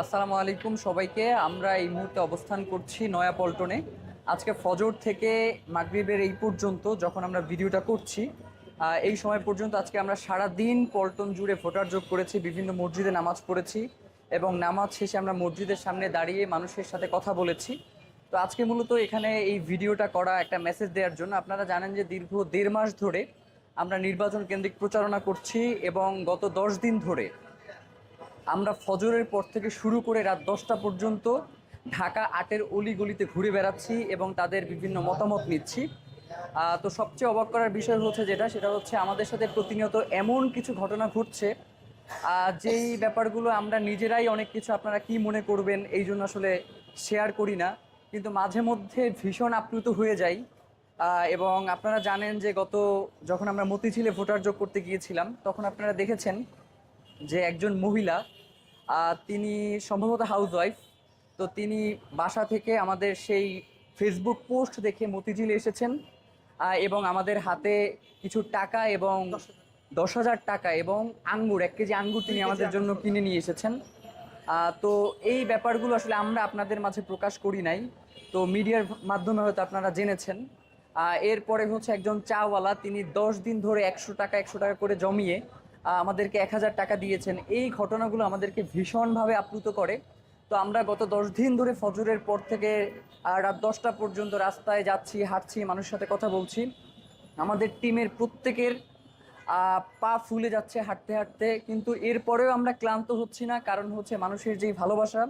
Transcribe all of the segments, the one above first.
আসসালামু আলাইকুম সবাইকে। আমরা এই মুহূর্তে অবস্থান করছি নয়া পল্টনে আজকে ফজর থেকে মাগরিবের এই পর্যন্ত যখন আমরা ভিডিওটা করছি এই সময় পর্যন্ত আজকে আমরা সারা দিন পল্টন জুড়ে ভোটার যোগ করেছি, বিভিন্ন মসজিদে নামাজ পড়েছি এবং নামাজ শেষে আমরা মসজিদের সামনে দাঁড়িয়ে মানুষের সাথে কথা বলেছি। তো আজকে মূলত এখানে এই ভিডিওটা করা, একটা মেসেজ দেওয়ার জন্য। আপনারা জানেন যে দীর্ঘ দেড় মাস ধরে আমরা নির্বাচন কেন্দ্রিক প্রচারণা করছি এবং গত দশ দিন ধরে আমরা ফজরের পর থেকে শুরু করে রাত দশটা পর্যন্ত ঢাকা আটের অলিগলিতে ঘুরে বেড়াচ্ছি এবং তাদের বিভিন্ন মতামত নিচ্ছি। তো সবচেয়ে অবাক করার বিষয় হচ্ছে যেটা, সেটা হচ্ছে আমাদের সাথে প্রতিনিয়ত এমন কিছু ঘটনা ঘটছে যেই ব্যাপারগুলো আমরা নিজেরাই অনেক কিছু আপনারা কি মনে করবেন এই জন্য আসলে শেয়ার করি না। কিন্তু মাঝে মধ্যে ভীষণ আপ্লুত হয়ে যাই এবং আপনারা জানেন যে গত, যখন আমরা মতিঝিলে ভোটার যোগ করতে গিয়েছিলাম, তখন আপনারা দেখেছেন যে একজন মহিলা তিনি সম্ভবত হাউসওয়াইফ তো তিনি বাসা থেকে আমাদের সেই ফেসবুক পোস্ট দেখে মতিঝিল এসেছেন এবং আমাদের হাতে কিছু টাকা এবং দশ হাজার। টাকা এবং আঙ্গুর এক কেজি আঙ্গুর তিনি আমাদের জন্য কিনে নিয়ে এসেছেন। তো এই ব্যাপারগুলো আসলে আমরা আপনাদের মাঝে প্রকাশ করি নাই তো মিডিয়ার মাধ্যমে হয়তো আপনারা জেনেছেন। এরপরে হচ্ছে একজন চাওয়ালা তিনি দশ দিন ধরে একশো টাকা একশো টাকা করে জমিয়ে আমাদেরকে এক হাজার টাকা দিয়েছেন। এই ঘটনাগুলো আমাদেরকে ভীষণভাবে আপ্লুত করে। তো আমরা গত দশ দিন ধরে ফজরের পর থেকে রাত দশটা পর্যন্ত রাস্তায় যাচ্ছি, হাঁটছি, মানুষের সাথে কথা বলছি। আমাদের টিমের প্রত্যেকের পা ফুলে যাচ্ছে হাঁটতে হাঁটতে। কিন্তু এরপরেও আমরা ক্লান্ত হচ্ছি না। কারণ হচ্ছে মানুষের যেই ভালোবাসা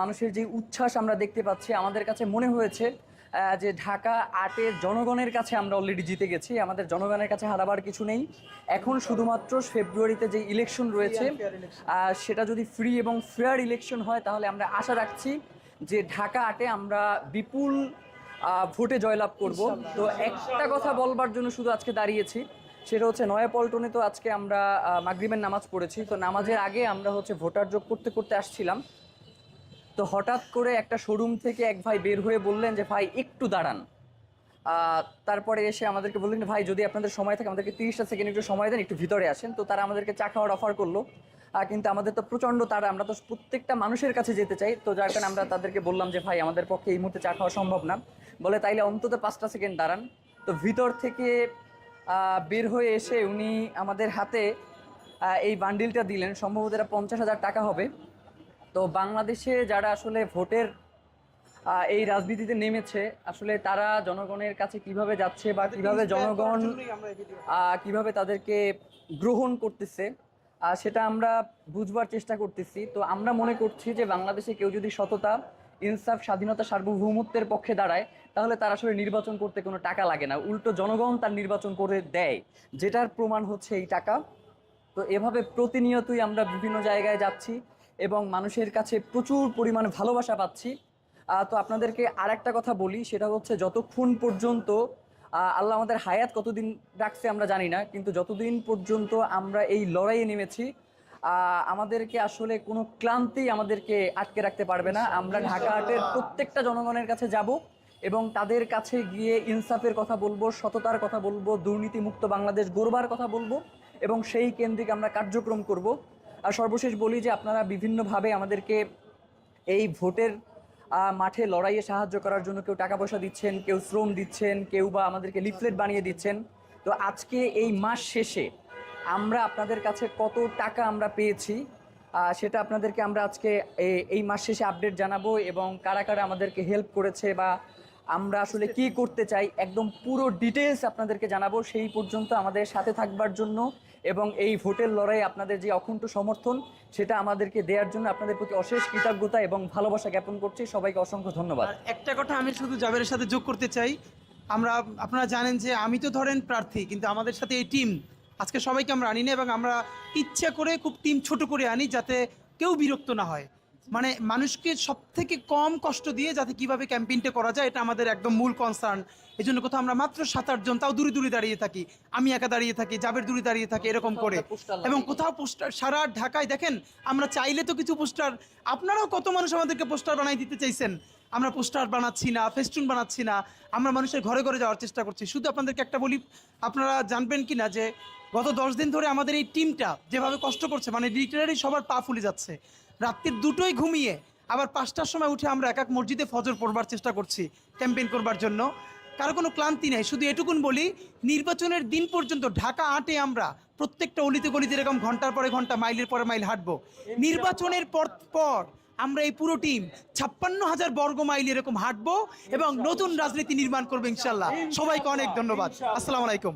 মানুষের যে উচ্ছ্বাস আমরা দেখতে পাচ্ছি, আমাদের কাছে মনে হয়েছে যে ঢাকা আটের জনগণের কাছে আমরা অলরেডি জিতে গেছি আমাদের জনগণের কাছে হারাবার কিছু নেই। এখন শুধুমাত্র ফেব্রুয়ারিতে যে ইলেকশন রয়েছে সেটা যদি ফ্রি এবং ফেয়ার ইলেকশন হয় তাহলে আমরা আশা রাখছি যে ঢাকা আটে আমরা বিপুল ভোটে জয়লাভ করব। তো একটা কথা বলবার জন্য শুধু আজকে দাঁড়িয়েছি সেটা হচ্ছে নয়া পল্টনে তো আজকে আমরা মাগরিবের নামাজ পড়েছি। তো নামাজের আগে আমরা হচ্ছে ভোটার যোগ করতে করতে আসছিলাম। তো হঠাৎ করে একটা শোরুম থেকে এক ভাই বের হয়ে বললেন যে, ভাই, একটু দাঁড়ান। তারপরে এসে আমাদেরকে বললেন, ভাই, যদি আপনাদের সময় থাকে, আমাদেরকে তিরিশটা সেকেন্ড একটু সময় দেন, একটু ভিতরে আসেন। তো তারা আমাদেরকে চা খাওয়ার অফার করল। কিন্তু আমাদের তো প্রচণ্ড তারা আমরা তো প্রত্যেকটা মানুষের কাছে যেতে চাই। তো যার কারণে আমরা তাদেরকে বললাম যে, ভাই, আমাদের পক্ষে এই মুহূর্তে চা খাওয়া সম্ভব না। বলে, তাইলে অন্তত পাঁচটা সেকেন্ড দাঁড়ান। তো ভিতর থেকে বের হয়ে এসে উনি আমাদের হাতে এই বান্ডিলটা দিলেন। সম্ভবত এটা পঞ্চাশ হাজার টাকা হবে। তো বাংলাদেশে যারা আসলে ভোটের এই রাজনীতিতে নেমেছে আসলে তারা জনগণের কাছে কীভাবে যাচ্ছে বা কীভাবে জনগণ কীভাবে তাদেরকে গ্রহণ করতেছে সেটা আমরা বুঝবার চেষ্টা করতেছি। তো আমরা মনে করছি যে বাংলাদেশে কেউ যদি সততা ইনসাফ স্বাধীনতা সার্বভৌমত্বের পক্ষে দাঁড়ায় তাহলে তার আসলে নির্বাচন করতে কোনো টাকা লাগে না। উল্টো জনগণ তার নির্বাচন করে দেয় যেটার প্রমাণ হচ্ছে এই টাকা। তো এভাবে প্রতিনিয়তই আমরা বিভিন্ন জায়গায় যাচ্ছি এবং মানুষের কাছে প্রচুর পরিমাণে ভালোবাসা পাচ্ছি। তো আপনাদেরকে আর একটা কথা বলি, সেটা হচ্ছে যতক্ষণ পর্যন্ত আল্লাহ আমাদের হায়াত কতদিন রাখছে আমরা জানি না, কিন্তু যতদিন পর্যন্ত আমরা এই লড়াইয়ে নেমেছি আমাদেরকে আসলে কোনো ক্লান্তি আমাদেরকে আটকে রাখতে পারবে না। আমরা ঢাকা আটের প্রত্যেকটা জনগণের কাছে যাব এবং তাদের কাছে গিয়ে ইনসাফের কথা বলব, সততার কথা বলব, দুর্নীতিমুক্ত বাংলাদেশ গড়বার কথা বলব এবং সেই কেন্দ্রিক আমরা কার্যক্রম করব। আর সর্বশেষ বলি যে আপনারা বিভিন্নভাবে আমাদেরকে এই ভোটের মাঠে লড়াইয়ে সাহায্য করার জন্য কেউ টাকা পয়সা দিচ্ছেন, কেউ শ্রম দিচ্ছেন, কেউ বা আমাদেরকে লিফলেট বানিয়ে দিচ্ছেন। তো আজকে এই মাস শেষে আমরা আপনাদের কাছে কত টাকা আমরা পেয়েছি সেটা আপনাদেরকে আমরা আজকে এই মাস শেষে আপডেট জানাব এবং কারা কারা আমাদেরকে হেল্প করেছে বা আমরা আসলে কি করতে চাই একদম পুরো ডিটেলস আপনাদেরকে জানাব সেই পর্যন্ত আমাদের সাথে থাকবার জন্য এবং এই ভোটের লড়াই আপনাদের যে অকুণ্ঠ সমর্থন, সেটা আমাদেরকে দেওয়ার জন্য আপনাদের প্রতি অশেষ কৃতজ্ঞতা এবং ভালোবাসা জ্ঞাপন করছি। সবাইকে অসংখ্য ধন্যবাদ। একটা কথা আমি শুধু জাবেরের সাথে যোগ করতে চাই। আমরা, আপনারা জানেন যে আমি তো ধরেন প্রার্থী, কিন্তু আমাদের সাথে এই টিম আজকে সবাইকে আমরা আনি না এবং আমরা ইচ্ছা করে খুব টিম ছোট করে আনি যাতে কেউ বিরক্ত না হয়। মানে মানুষকে সব থেকে কম কষ্ট দিয়ে যাতে কীভাবে ক্যাম্পেইনটা করা যায় এটা আমাদের একদম মূল কনসার্ন এই জন্য কোথাও আমরা মাত্র সাত আটজন তাও দূরে দূরে দাঁড়িয়ে থাকি। আমি একা দাঁড়িয়ে থাকি জাবের দূরে দাঁড়িয়ে থাকি এরকম করে। এবং কোথাও পোস্টার সারা ঢাকায় দেখেন আমরা চাইলে তো কিছু পোস্টার আপনারাও কত মানুষ আমাদেরকে পোস্টার বানাই দিতে চাইছেন? আমরা পোস্টার বানাচ্ছি না ফেস্টুন বানাচ্ছি না আমরা মানুষের ঘরে ঘরে যাওয়ার চেষ্টা করছি। শুধু আপনাদেরকে একটা বলি আপনারা জানবেন কি না যে গত দশ দিন ধরে আমাদের এই টিমটা যেভাবে কষ্ট করছে মানে লিটারালি সবার পা ফুলে যাচ্ছে। রাত্রির দুটোই ঘুমিয়ে আবার পাঁচটার সময় উঠে আমরা এক এক মসজিদে ফজর পড়বার চেষ্টা করছি, ক্যাম্পেইন করবার জন্য। কারও কোনো ক্লান্তি নেই, শুধু এটুকুন বলি, নির্বাচনের দিন পর্যন্ত ঢাকা আটে আমরা প্রত্যেকটা অলিতে গলিতে এরকম ঘণ্টার পরে ঘণ্টা, মাইলের পরে মাইল হাঁটবো। নির্বাচনের পর পর আমরা এই পুরো টিম ছাপ্পান্ন হাজার বর্গ মাইল এরকম হাঁটবো এবং নতুন রাজনীতি নির্মাণ করব ইনশাল্লাহ। সবাইকে অনেক ধন্যবাদ। আসসালামু আলাইকুম।